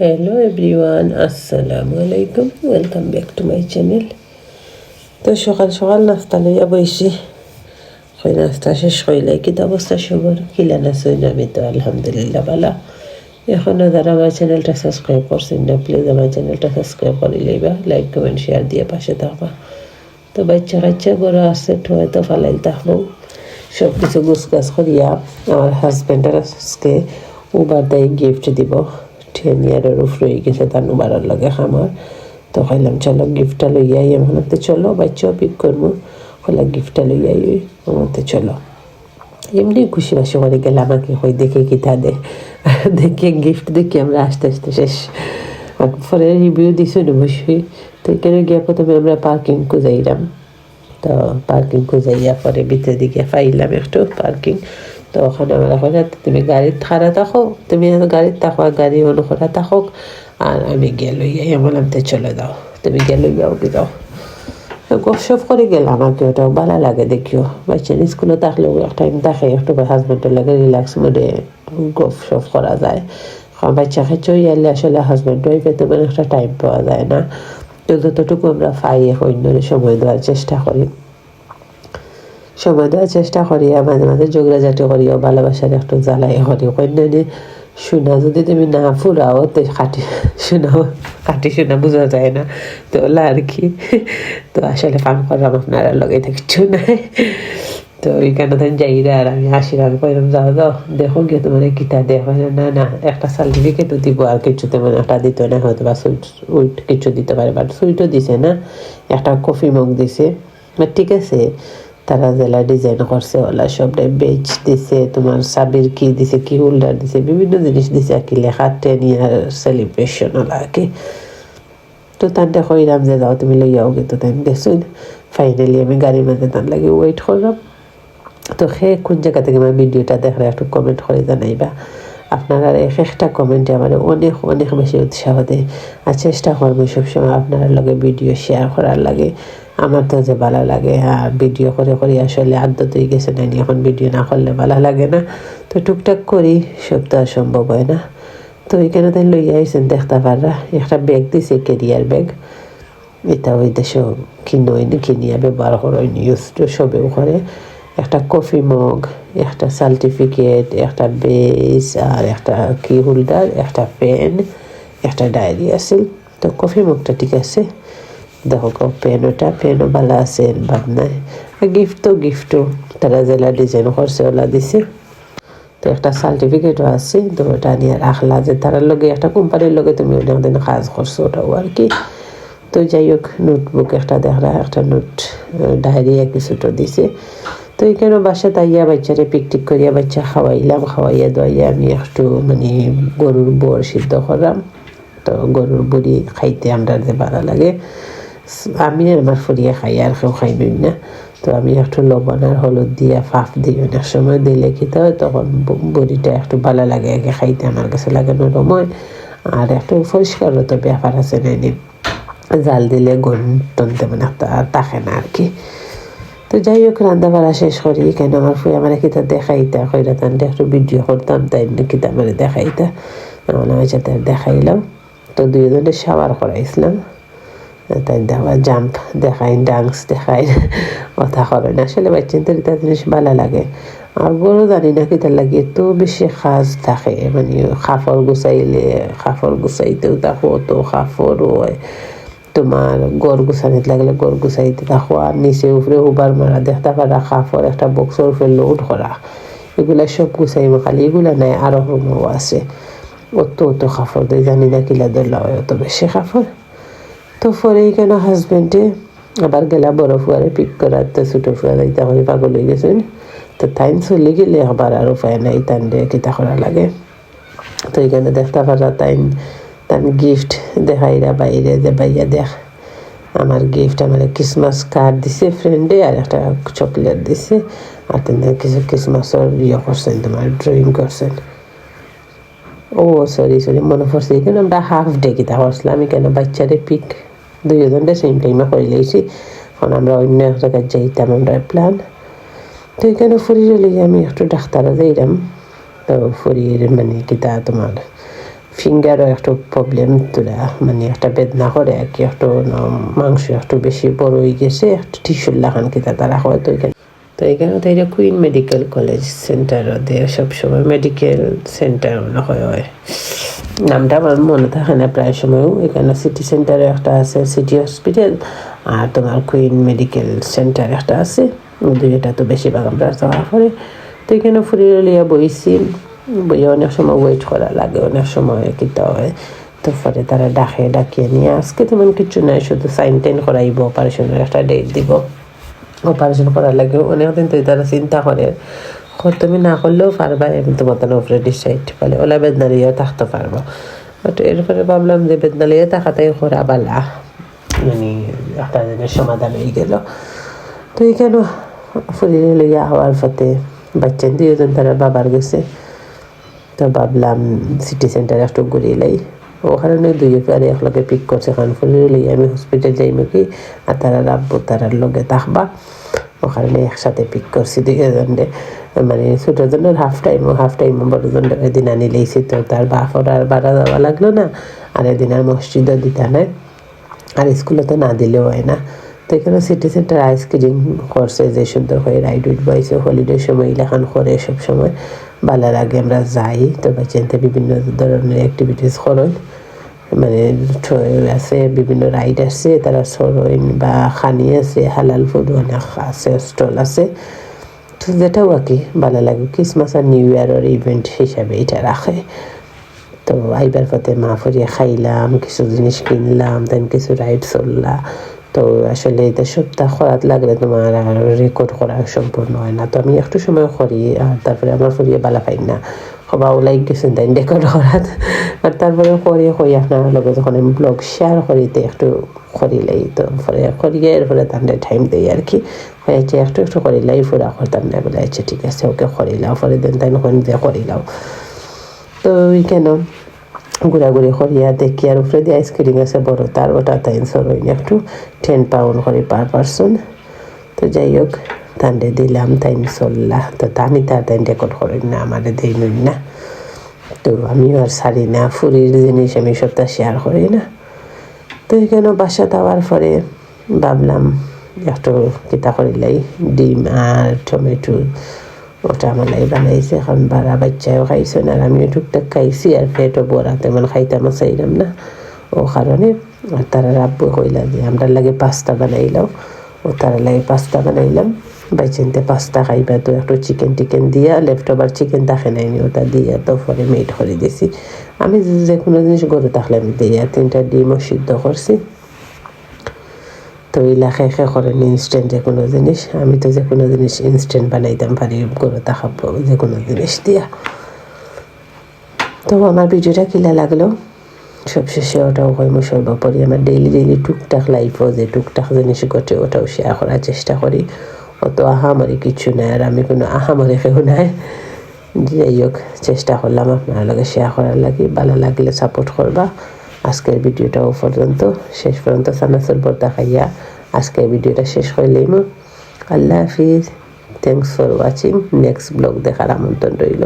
Hello everyone আসসালামু আলাইকুম welcome back to my channel তো সকাল সকাল নাস্তা লইয়া বইছি। হয় নাস্তা শেষ হইলে কি অবস্থা সবর? কিলা না সইন আমি তো আলহামদুলিল্লাহ বালা এখনও যারা আমার চ্যানেলটা সাবস্ক্রাইব করছেন না প্লিজ আমার চ্যানেলটা সাবস্ক্রাইব করে লইবা লাইক কমেন্ট শেয়ার দিয়ে পাশে থাকবা। তো বাচ্চা কাচ্চা গরু আছে, তো হয়তো ফালাই থাকব। সব কিছু গুছ গাছ করিয়া আমার হাজব্যান্ডের আজকে উবার দেয় গিফট দিব। টেন ইয়ারের উপরে হয়ে গেছে, তার উবারের লগে খামার। তো কইলাম, চলো গিফটটা লইয়াই আমাদের চলো, বাচ্চাও পিক করব। কইলাম গিফটটা লইয়াই আমাদের চলো। এমনি খুশি বাসি করে গেলে আমাকে হই দেখে কি তা দে। দেখে গিফট দেখি আমরা আস্তে আস্তে শেষ। পরে রিভিউ দিছো অবশ্যই তো এখানে গিয়ে প্রথমে আমরা পার্কিং খুঁজাইলাম। তো পার্কিং খুঁজাইয়া পরে ভিতরে দিকে পাইলাম একটু পার্কিং তো ওখানে আমরা এখন তুমি গাড়ির খাড়া থাকো তুমি গাড়ির থাকো গাড়ি অনুখরা থাকো আর আমি গিয়ে লইয়াই বললাম, তো চলে যাও, তুমি গিয়ে লইয়াও কি যাও? গপসপ করে গেলাম আর কি ওটাও ভালো লাগে দেখিও। বাচ্চা স্কুলে থাকলেও টাইম দেখে, একটু হাজব্যান্ডের লাগে রিল্যাক্স মোডে গপসপ করা যায়। কারণ বাচ্চা খাচ্ছে ইয়ারলে আসলে হাজব্যান্ড ওই পেতে মানে একটা টাইম পাওয়া যায় না। যতটুকু আমরা পাই অন্য সময় দেওয়ার চেষ্টা করি। সময় দেওয়ার চেষ্টা করি মাঝে মাঝে ঝগড়াঝাটি করিও, ভালোবাসার একটু জ্বালাই করি অন্যান্য শোনা যদি তুমি না ফুরাও, তো কাটি শোনাও কাটি শোনা বোঝা যায় না। তো ওলা আর কি তো আসলে ফান করাম আপনারা লগে কিচ্ছু নাই। তো ওইখানে তো যাইরা আর আমি আসিলাম কইলাম, যাও যাও, দেখো গিয়ে তোমার কিতা দেখো না না একটা সার্টিফিকেটও দিব, আর কিছু তেমন একটা দিত না, হয়তো বা সুইট উইট কিছু দিতে পারে বাট সুইটও দিছে না, একটা কফি মগ দিছে। ঠিক আছে তারা জেলা ডিজাইন করছে, ওলা সবটাই বেচ দিছে, তোমার সাবির কি দিছে কি হোল্ডার দিছে, বিভিন্ন জিনিস দিছে আর কি, লেখা টেন ইয়ার সেলিব্রেশন ওলা কি। তো তানটা কইলাম যে, যাও তুমি লইয়াও কিন্তু তাই গেছুন ফাইনালি আমি গাড়ির মধ্যে তার লাগে ওয়েট করলাম। তো সে কোন জায়গা থেকে আমার ভিডিওটা দেখলে একটু কমেন্ট করে জানাইবা। আপনারা এক একটা কমেন্টে আমার অনেক অনেক বেশি উৎসাহ দেয়। আর চেষ্টা করব সবসময় আপনার লগে ভিডিও শেয়ার করার লাগে। আমার তো যে ভালো লাগে আর ভিডিও করে করে আসলে আদ্যত হয়ে গেছে না এখন ভিডিও না করলে ভালো লাগে না। তো টুকটাক করি, সব তো আর সম্ভব হয় না। তো এখানে তাই লইয়া আইসেন দেখতে পাররা, একটা ব্যাগ দিছে কেরিয়ার ব্যাগ এটা ওই দেশে কিনোই কিনিয়া ব্যবহার করেন ইউজ তো সবেও করে। একটা কফি মগ একটা সার্টিফিকেট একটা বেস আর একটা কি হোল্ডার একটা পেন একটা ডায়েরি আছিল তো কফি মগটা ঠিক আছে। দেখো পেন ওটা পেনও ভালো আছে ভাব নাই। গিফট তো গিফটও তারা জেলা ডিজাইন করছে, ওলা দিছে। তো একটা সার্টিফিকেটও আছে, তো ওটা নিয়ে রাখলা যে তারার লগে, একটা কোম্পানির লগে তুমি অনেক দিন কাজ করছ, ওটাও আর কি। তো যাই হোক নোটবুক একটা দেখরা একটা নোট ডায়েরি কিছুটা দিছে। তো এখানে বাসা তাইয়া বাচ্চারে পিকটিক করিয়া বাচ্চা খাওয়াইলাম, খাওয়াইয়া দোয়াইয়া আমি একটু মানে গরুর বর সিদ্ধ করলাম। তো গরুর বড়ি খাইতে আমরা যে ভালো লাগে। আমি আমার ফুরিয়ে খাই, আর কেউ খাই না। তো আমি একটু লবণ আর হলুদ দিয়ে ফাফ দিই, অনেক সময় দিলে খেতে হয়, তখন বড়িটা একটু ভালো লাগে, আগে খাইতে আমার কাছে লাগে নরম হয় আর একটু পরিষ্কারও তো ব্যাপার আছে না নাইনি জাল দিলে গন তেমন একটা থাকে না আর কি। তো যাই হোক রান্না বাড়া শেষ করি, কেন আমার ফুই আমার কিতা দেখাইতা? কইরা তান একটু ভিডিও করতাম, তাই কিতা মানে দেখাইতা? মনে হয়েছে তাই দেখাইলাম। তো দুইজনে শাওয়ার করাইছিলাম। তাই দেখা জাম্প দেখাই ডান্স দেখাই, কথা করে না। আসলে বাচ্চাদের এটা জিনিস ভালো লাগে। আর বড় জানি না কি তার লাগে তো বেশি সাজ থাকে মানে খাফর গুছাইলে খাফর গুছাইতেও থাকো তো খাফরও হয়। তোমার গড় গুছানিতে লাগলে গড় গুছাইতে থাকো আর নিচে উপরে উবার মারা দেখতে পারা খাফর একটা বক্সের উপরে লোড করা। এগুলা সব গুছাইব খালি, এগুলা নাই, আরও রুমও আছে। অত অত খাফর দেয়, জানি না কিলা দোলা হয় অত বেশি খাফর তো পরে কেন হাজবেন্ডে আবার গেলা বড় ফুয়ারে পিক করার তো ছোটো ফুয়া যাইতে করে পাগল হয়ে গেছেন তো তাইন চলে গেলে আবার আর উপায় নাই, তান কিতা করা লাগে। তো এখানে দেখতে পারা, তাইন, তান গিফট দেখাইরা বাইরে যে বাইয়া দেখ, আমার গিফট আমার ক্রিসমাস কার্ড দিছে ফ্রেন্ডে আর একটা চকলেট দিছে। আর তেমন কিছু ক্রিসমাসের ইয়ে করছেন, তোমার ড্রয়িং করছেন। ও সরি সরি মনে পড়ছে, এখানে আমরা হাফ ডে কিতা করছিলাম, এখানে বাচ্চারে পিক দুইজনটা সেম টাইমে করে লইছি কারণ আমরা অন্য এক জায়গায় যাইতাম, আমরা প্ল্যান তো এখানে ফুরিয়ে লই আমি একটু ডাক্তারে যাইলাম। তো ফুরিয়ে মানে কিতা তোমার ফিঙ্গারও একটু প্রবলেম তোলা মানে একটা বেদনা করে আর কি, একটু মাংস একটু বেশি বড় হয়ে গেছে, একটু টিস্যুর লাগান কিতা তারা হয় তো এখানে। তো এখানে তো এটা কুইন মেডিকেল কলেজ সেন্টার দিয়ে সবসময় মেডিকেল সেন্টার মনে হয়। নামটা আমার মনে থাকে না প্রায় সময়ও। এখানে সিটি সেন্টারে একটা আছে সিটি হসপিটাল আর তোমার কুইন মেডিকেল সেন্টার একটা আছে। দুইটা তো বেশিরভাগ আমরা যাওয়া করে। তো এখানে ফুরি লিয়া বইছি। বইয়ে অনেক সময় ওয়েট করা লাগে অনেক সময় কিতা হয়। তো পরে তারা ডাকে ডাকিয়ে নিয়ে আজকে তেমন কিছু নাই শুধু সাইন টাইন করাইব অপারেশনের একটা ডেট দিব। অপারেশন করার লাগে অনেকদিন তো তারা চিন্তা করে। "হ, তুমি না করলেও পারবা এমনি তোমার তো উপরে ডিসাইড বলে ওলা বেদনা লিয়েও থাকতে পারব। বাট এরপরে ভাবলাম যে বেদনা লিয়ে থাকাটাই করা বালা মানে একটা দিনের সমাধান হয়ে গেল। তো এখানে ফুরিয়ে লইয়া হওয়ার পথে বাচ্চা দুইজন তারা বাবার গেছে। তো ভাবলাম সিটি সেন্টারে একটু ঘুরিয়ে লাই। ওখানে দুই পারে একলগে পিক করছে। খানফুলি লই আমি হসপিটাল যাই নাকি আর তারা রাব্বু তারার লগে থাকবা। ওখানে একসাথে পিক করছি দুইজনে মানে ছোটো জনের হাফ টাইম হাফ টাইম বড় জনের এদিন আনি লেছি তো তার বাপর আর বাড়া দেওয়া লাগল না, আর এদিন আর মসজিদও দিতা নাই, আর স্কুলে তো না দিলেও হয় না। তো এখানে সিটি সেন্টার আইসক্রিম করছে যে সুন্দর হয়ে রাইড উইড বইছে হলিডে সময় লেখান করে সব সময়, বালার আগে আমরা যাই, তো বাচ্চাতে বিভিন্ন ধরনের অ্যাক্টিভিটিস করেন মানে আছে, বিভিন্ন রাইড আছে তারা সরইন বা খানি আছে, হালাল ফুড অনেক আছে, স্টল আছে। তো যেটাও আর কি ভালো লাগে। ক্রিসমাস আর নিউ ইয়ারের ইভেন্ট হিসাবে এটা রাখে। তো আইবার পথে মা ফুরিয়ে খাইলাম, কিছু জিনিস কিনলাম দেন কিছু রাইড চললা তো আসলে এটা সপ্তাহ খরাত লাগলে তোমার আর রেকর্ড করা সম্পূর্ণ হয় না। তো আমি একটু সময় করি আর তারপরে আমার ফুরিয়ে বালা পাই না। সবা ওলাই গেছেন তাই রেকর্ড আর তারপরে করি করি আপনার লগে যখন আমি ব্লগ শেয়ার করিতে একটু করিলেই তো পরে করিয়ে এরপরে তাদের টাইম দেই আর কি। হয়েছে একটু একটু করিলাই পুরা করতাম না বলে আচ্ছা ঠিক আছে, ওকে করিলাও পরে দেন তাই নখন যে করিলাও তো ওই কেন ঘোরাঘুরি করিয়া দেখি আর উপরে দিয়ে আইসক্রিম আছে বড় তার ওটা তাই সরই একটু টেন পাউন্ড করে পার পারসন তো যাই হোক। তান্ডে দিলাম তাই চললা তো আমি তার তাই রেকর্ড করি না আমার দেই নই না তো আমিও আর সারি না ফুরির জিনিস আমি সবটা শেয়ার করি না তো এখানে বাসা দেওয়ার পরে ভাবলাম একটু কিতা করিলাই ডিম আর টমেটো ওটা আমার লাই বানাইছে এখন বারা বাচ্চাও খাইছে না আর আমিও টুকটাক খাইছি আর পেটও বড়া তেমন খাইতাম চাইলাম না ও কারণে আর তারা রাব্বু কইলা যে আমরা লাগে পাস্তা বানাইলাম ও তারা লাগে পাস্তা বানাইলাম বাইচেনতে পাস্তা খাইবা, তো একটু চিকেন টিকেন দিয়া লেফট ওভার চিকেন দেখে নাইনি ওটা দিয়া তো পরে মেড করে দিছি। আমি যে কোনো জিনিস গরু থাকলে আমি দিয়া, তিনটা ডিমও সিদ্ধ করছি। তো ইলা খে খে করেন ইনস্ট্যান্ট যে কোনো জিনিস। আমি তো যে কোনো জিনিস ইনস্ট্যান্ট বানাইতাম, পারি গরু খাব, যে কোনো জিনিস দিয়া। তো আমার ভিডিওটা কিলা লাগল? সবশেষে ওটাও মই সর্বোপরি। আমার ডেইলি ডেইলি টুকটাক লাইফও যে টুকটাক জিনিস ঘটে, ওটাও শেয়ার করার চেষ্টা করি। অত আহামরি কিছু নাই, আর আমি কোনো আহামরি কেউ নাই। যাই হোক, চেষ্টা করলাম আপনার লগে শেয়ার করার লাগে, ভালো লাগলে সাপোর্ট করবা। আজকের ভিডিওটা ও পর্যন্ত, শেষ পর্যন্ত সানাসুর পর্দা খাইয়া আজকের ভিডিওটা শেষ করলেই আল্লাহ হাফিজ thanks for watching next blog দেখার আমন্ত্রণ রইল।